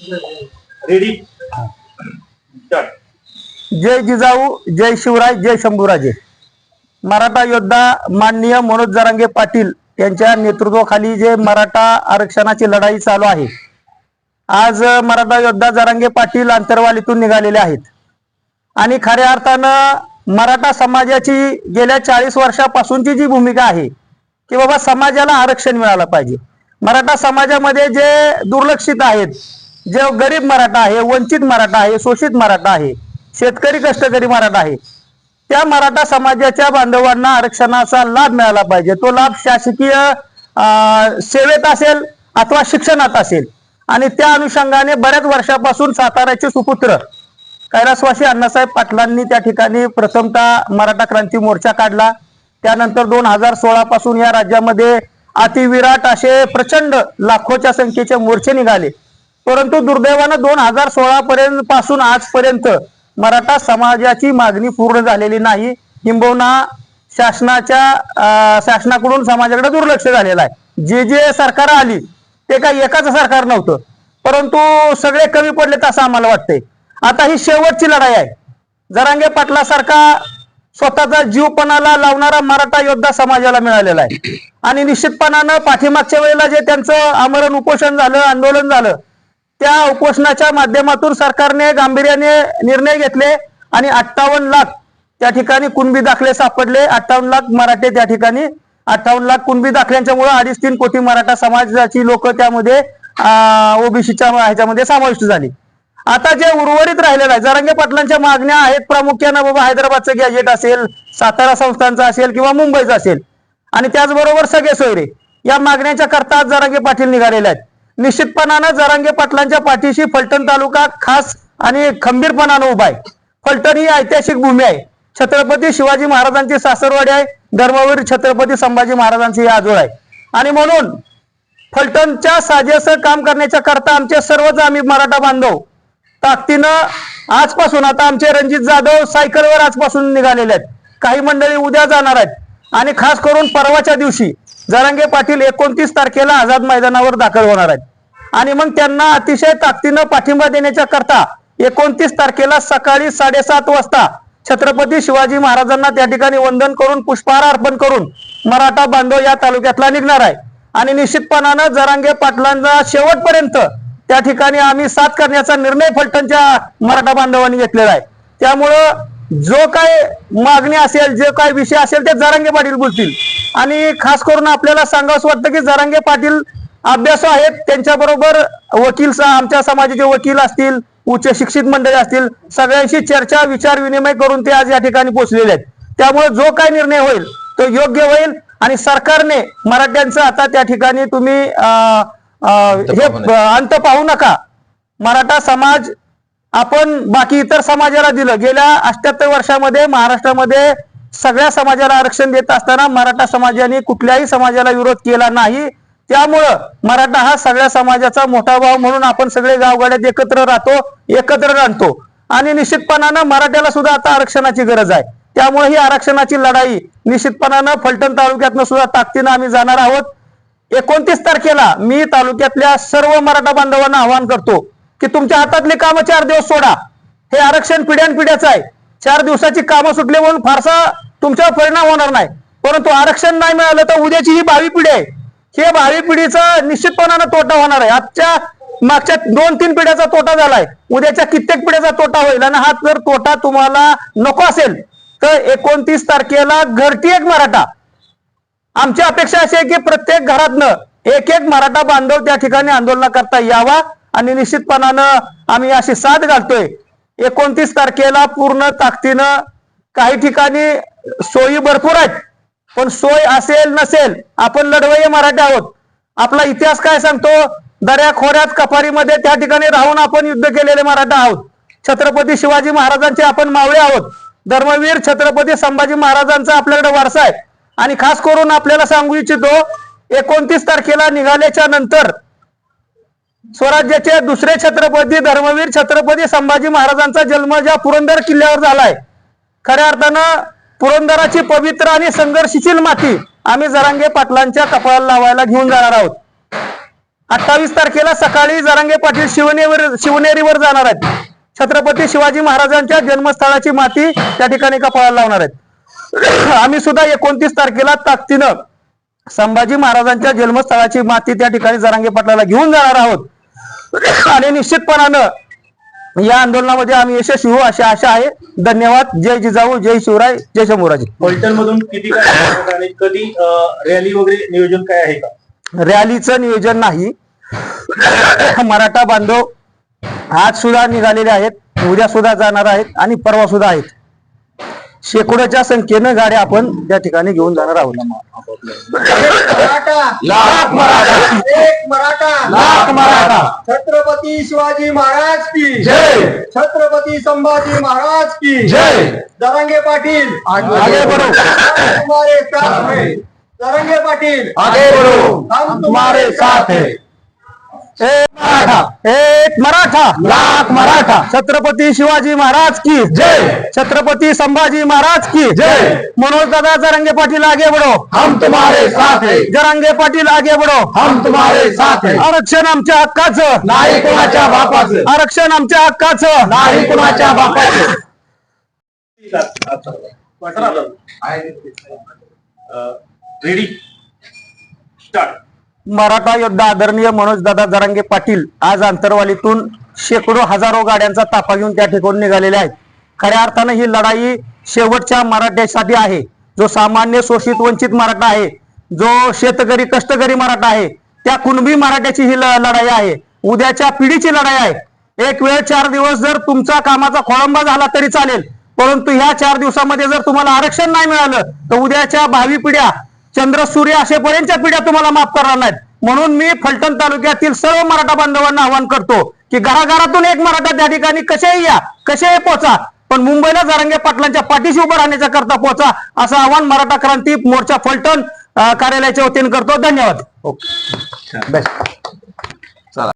Ready जय जिजाऊ जय शिवराय जय शंभूराजे. मराठा योद्धा माननीय मनोज जरांगे पाटील यांच्या नेतृत्वाखाली जे मराठा आरक्षणाची लढाई चालू आहे आज मराठा योद्धा जरांगे पाटील अंतरवालीतून निघालेले आहेत. आणि खऱ्या अर्थानं मराठा समाजाची गेल्या चाळीस वर्षापासूनची जी भूमिका आहे की बाबा समाजाला आरक्षण मिळालं पाहिजे. मराठा समाजामध्ये जे दुर्लक्षित आहेत जे गरीब मराठा आहे वंचित मराठा आहे शोषित मराठा आहे शेतकरी कष्टकरी मराठा आहे त्या मराठा समाजाच्या बांधवांना आरक्षणाचा लाभ मिळाला पाहिजे. तो लाभ शासकीय सेवेत असेल अथवा शिक्षणात असेल. आणि त्या अनुषंगाने बऱ्याच वर्षापासून साताऱ्याचे सुपुत्र कैलासवासी अण्णासाहेब पाटलांनी त्या ठिकाणी प्रथमतः मराठा क्रांती मोर्चा काढला. त्यानंतर दोन हजार सोळा पासून या राज्यामध्ये अतिविराट असे प्रचंड लाखोच्या संख्येचे मोर्चे निघाले. परंतु दुर्दैवानं दोन हजार सोळा पर्यंत पासून आजपर्यंत मराठा समाजाची मागणी पूर्ण झालेली नाही. किंबहुना शासनाच्या अं, शासनाकडून समाजाकडे दुर्लक्ष झालेलं आहे. जे जे सरकार आली ते काही एकाच सरकार नव्हतं. परंतु सगळे कमी पडलेत असं आम्हाला वाटतंय. आता ही शेवटची लढाई आहे. जरांगे पाटलासारखा स्वतःचा जीवपणाला लावणारा मराठा योद्धा समाजाला मिळालेला आहे. आणि निश्चितपणानं पाठीमागच्या वेळेला जे त्यांचं आमरण उपोषण झालं आंदोलन झालं त्या उपोषणाच्या माध्यमातून सरकारने गांभीर्याने निर्णय घेतले आणि अठ्ठावन्न लाख त्या ठिकाणी कुणबी दाखले सापडले. अठ्ठावन्न लाख मराठे त्या ठिकाणी अठ्ठावन्न लाख कुणबी दाखल्यांच्यामुळे अडीच तीन कोटी मराठा समाजाची लोक त्यामध्ये ओबीसीच्या ह्याच्यामध्ये समाविष्ट झाली. आता जे उर्वरित राहिलेलं आहे जरांगे पाटलांच्या मागण्या आहेत प्रामुख्यानं बाबा हैदराबादचं गॅजेट असेल सातारा संस्थांचं असेल किंवा मुंबईचं असेल. आणि त्याचबरोबर सगळे सोयरे या मागण्याच्या करता आज जरांगे पाटील निघालेले आहेत. निश्चितपणानं जरांगे पाटलांच्या पाठीशी फलटण तालुका खास आणि खंबीरपणानं उभा आहे. फलटण ही ऐतिहासिक भूमी आहे. छत्रपती शिवाजी महाराजांची सासरवाडी आहे. धर्मवीर छत्रपती संभाजी महाराजांची ही आजोळ आहे. आणि म्हणून फलटणच्या साजेसं काम करण्याच्या करता आमचे सर्वच आम्ही मराठा बांधव ताकदीनं आजपासून आता आमचे रणजित जाधव सायकलवर आजपासून निघालेले आहेत. काही मंडळी उद्या जाणार आहेत. आणि खास करून परवाच्या दिवशी जरांगे पाटील एकोणतीस तारखेला आझाद मैदानावर दाखल होणार आहेत. आणि मग त्यांना अतिशय ताकदीनं पाठिंबा देण्याच्या करता एकोणतीस तारखेला सकाळी साडेसात वाजता छत्रपती शिवाजी महाराजांना त्या ठिकाणी वंदन करून पुष्पहार अर्पण करून मराठा बांधव या तालुक्यातला निघणार आहे. आणि निश्चितपणानं जरांगे पाटलांचा शेवटपर्यंत त्या ठिकाणी आम्ही साथ करण्याचा निर्णय फलटणच्या मराठा बांधवांनी घेतलेला आहे. त्यामुळं जो काय मागणी असेल जे काय विषय असेल ते जरांगे पाटील बोलतील. आणि खास करून आपल्याला सांगावंसं वाटतं की जरांगे पाटील अभ्यासू आहेत त्यांच्याबरोबर वकील स- आमच्या समाजाचे वकील असतील उच्च शिक्षित मंडळी असतील सगळ्यांशी चर्चा विचार विनिमय करून ते आज या ठिकाणी पोहोचलेले आहेत. त्यामुळे जो काय निर्णय होईल तो योग्य होईल आणि सरकारने मराठ्यांचं आता त्या ठिकाणी तुम्ही हे. अंत पाहू नका. मराठा समाज आपण बाकी इतर समाजाला दिलं. गेल्या अष्ट्याहत्तर वर्षामध्ये महाराष्ट्रामध्ये सगळ्या समाजाला आरक्षण देत असताना मराठा समाजाने कुठल्याही समाजाला विरोध केला नाही. त्यामुळं मराठा हा सगळ्या समाजाचा मोठा भाव म्हणून आपण सगळे गावगाड्यात एकत्र राहतो एकत्र राहतो. आणि निश्चितपणानं मराठ्याला सुद्धा आता आरक्षणाची गरज आहे. त्यामुळे ही आरक्षणाची लढाई निश्चितपणानं फलटण तालुक्यातनं सुद्धा ताकदीनं आम्ही जाणार आहोत. एकोणतीस तारखेला मी तालुक्यातल्या सर्व मराठा बांधवांना आवाहन करतो की तुमच्या हातातली कामं चार दिवस सोडा. हे आरक्षण पिढ्यानपिढ्याचं आहे. चार दिवसाची कामं सुटली म्हणून फारसा तुमच्यावर परिणाम होणार नाही. परंतु आरक्षण नाही मिळालं तर उद्याची ही भावी पिढी आहे. हे भावी पिढीचा निश्चितपणानं तोटा होणार आहे. आजच्या मागच्या दोन तीन पिढ्याचा तोटा झालाय. उद्याच्या कित्येक पिढ्याचा तोटा होईल आणि हा जर तोटा तुम्हाला नको असेल तर एकोणतीस तारखेला घरटी एक मराठा. आमची अपेक्षा अशी आहे की प्रत्येक घरातनं एक एक मराठा बांधव त्या ठिकाणी आंदोलनाकरता यावा. आणि निश्चितपणानं आम्ही अशी साथ घालतोय. एकोणतीस तारखेला पूर्ण ताकदीनं काही ठिकाणी सोयी भरपूर आहेत. पण सोय असेल नसेल आपण लढवय मराठी आहोत. आपला इतिहास काय सांगतो? दर्या खोऱ्यात कपारीमध्ये त्या ठिकाणी राहून आपण युद्ध केलेले मराठा आहोत. छत्रपती शिवाजी महाराजांचे आपण मावळे आहोत. धर्मवीर छत्रपती संभाजी महाराजांचा आपल्याकडे वारसा आहे. आणि खास करून आपल्याला सांगू इच्छितो एकोणतीस तारखेला निघाल्याच्या नंतर स्वराज्याचे दुसरे छत्रपती धर्मवीर छत्रपती संभाजी महाराजांचा जन्म ज्या पुरंदर किल्ल्यावर झालाय. खऱ्या अर्थानं पुरंदराची पवित्र आणि संघर्षशील माती आम्ही जरांगे पाटलांच्या कपाळाला लावायला घेऊन जाणार आहोत. अठ्ठावीस तारखेला सकाळी जरांगे पाटील शिवनेवर शिवनेरीवर जाणार आहेत. छत्रपती शिवाजी महाराजांच्या जन्मस्थळाची माती त्या ठिकाणी कपाळाला लावणार आहेत. आम्ही सुद्धा एकोणतीस तारखेला ताकदीनं संभाजी महाराजांच्या जन्मस्थळाची माती त्या ठिकाणी जरांगे पाटलाला घेऊन जाणार आहोत. आणि निश्चितपणानं या आंदोलनामध्ये आम्ही यशस्वी होऊ अशी आशा आहे. धन्यवाद. जय जिजाऊ जय शिवराय जय शंभूराजे. फलटण मधून किती काय कधी रॅली वगैरे नियोजन काय आहे का? रॅलीचं नियोजन नाही. मराठा बांधव आज सुद्धा निघालेले आहेत. उद्या सुद्धा जाणार आहेत आणि परवा सुद्धा आहेत. शेकडोच्या संख्येनं गाड्या आपण त्या ठिकाणी घेऊन जाणार आहोत. मराठा. लाख मराठा. एक मराठा. लाख मराठा. छत्रपती शिवाजी महाराज की. जय. छत्रपती संभाजी महाराज की. जय. जरांगे पाटील. आगे बढ़ो. हम तुम्हारे साथ हैं. जरांगे पाटील. आगे बढ़ो. हम तुम्हारे साथ हैं. एक मराठा. एक मराठा. लाख मराठा. छत्रपती शिवाजी महाराज की जय. छत्रपती संभाजी महाराज की जय. मनोज दादा जरंगे पाटील आगे बढ़ो. हम तुम्हारे साथ है. जरंगे पाटील आगे बढ़ो. हम तुम्हारे साथ है. आरक्षण आमच्या हक्काचं. नाही कुणाच्या बापाचं. आरक्षण आमच्या हक्काचं. नाही कुणाच्या बापाचं. रेडी स्टार्ट मराठा योद्धा आदरणीय मनोजदादा जरांगे पाटील आज आंतरवालीतून शेकडो हजारो गाड्यांचा ताफा घेऊन त्या ठिकाणी निघालेले आहेत. खऱ्या अर्थानं ही लढाई शेवटच्या मराठ्यासाठी आहे. जो सामान्य शोषित वंचित मराठा आहे जो शेतकरी कष्टकरी मराठा आहे त्या कुणबी मराठ्याची ही लढाई आहे. उद्याच्या पिढीची लढाई आहे. एक वेळ चार दिवस जर तुमचा कामाचा खोळंबा झाला तरी चालेल. परंतु ह्या चार दिवसामध्ये जर तुम्हाला आरक्षण नाही मिळालं तर उद्याच्या भावी पिढ्या चंद्र सूर्य असेपर्यंतच्या पिढ्या तुम्हाला माफ करणार नाहीत. म्हणून मी फलटण तालुक्यातील सर्व मराठा बांधवांना आवाहन करतो की घराघरातून एक मराठा त्या ठिकाणी कसेही या कसेही पोचा पण मुंबईला जरांगे पाटलांच्या पाठीशी उभं राहण्याच्या करता पोचा असं आवाहन मराठा क्रांती मोर्चा फलटण कार्यालयाच्या वतीने करतो. धन्यवाद. ओके.